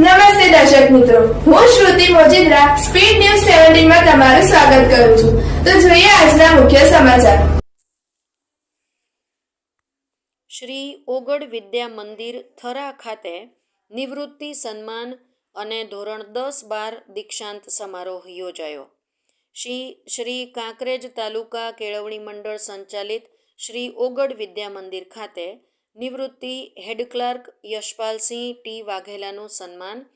નમસ્તે દર્શક મિત્રો. હું શ્રુતિ મોજીદ્રા, સ્પીડ ન્યૂઝ સેવન્ટીનમાં તમારું સ્વાગત કરું છું. તો જોઈએ આજના મુખ્ય સમાચાર. શ્રી ઓગડ વિદ્યા મંદિર થરા ખાતે નિવૃત્તિ સન્માન અને ધોરણ દસ બાર દીક્ષાંત સમારોહ યોજાયો. શ્રી શ્રી કાંકરેજ તાલુકા કેળવણી મંડળ સંચાલિત શ્રી ઓગડ વિદ્યા મંદિર ખાતે નિવૃત્તિ, હેડ ક્લાર્ક યશપાલસિંહ ટી. વાઘેલાનું સન્માન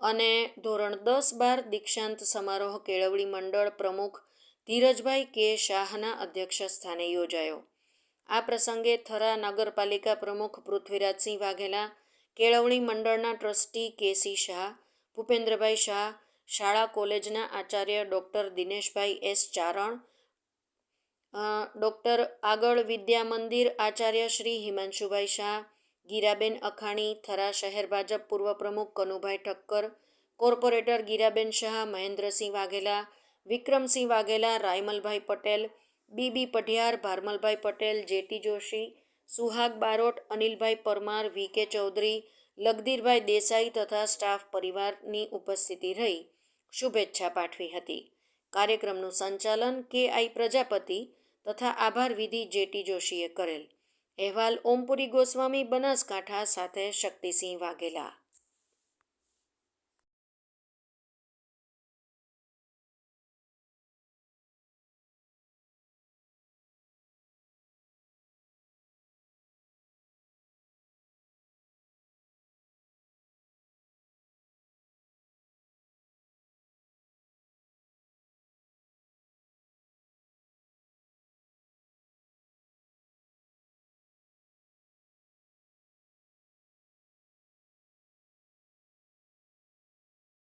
અને ધોરણ દસ બાર દીક્ષાંત સમારોહ કેળવણી મંડળ પ્રમુખ ધીરજભાઈ કે. શાહના અધ્યક્ષ સ્થાને યોજાયો. આ પ્રસંગે થરા નગરપાલિકા પ્રમુખ પૃથ્વીરાજસિંહ વાઘેલા, કેળવણી મંડળના ટ્રસ્ટી કેસી શાહ, ભૂપેન્દ્રભાઈ શાહ, શાળા કોલેજના Acharya doctor Dineshbhai S. Charan doctor આગળ વિદ્યા મંદિર આચાર્ય શ્રી હિમાંશુભાઈ શાહ, ગીરાબેન અખાણી, થરા શહેર ભાજપ પૂર્વ પ્રમુખ Kanubhai Thakkar, corporator Giraben Shah, Mahendrasinh Vaghela, Vikramsinh Vaghela, Raymalbhai Patel, BB Padhiyar, Bharmalbhai Patel, JT Joshi, Suhag Barot, Anilbhai Parmar, V K Chaudhary Lagdirbhai Desai તથા staff પરિવારની ઉપસ્થિતિ રહી. શુભેચ્છા પાઠવી હતી. કાર્યક્રમનું સંચાલન કે આઈ પ્રજાપતિ તથા આભાર વિધિ જેટી જોશીએ કરેલ. અહેવાલ ઓમપુરી ગોસ્વામી બનાસકાંઠા સાથે શક્તિસિંહ વાઘેલા.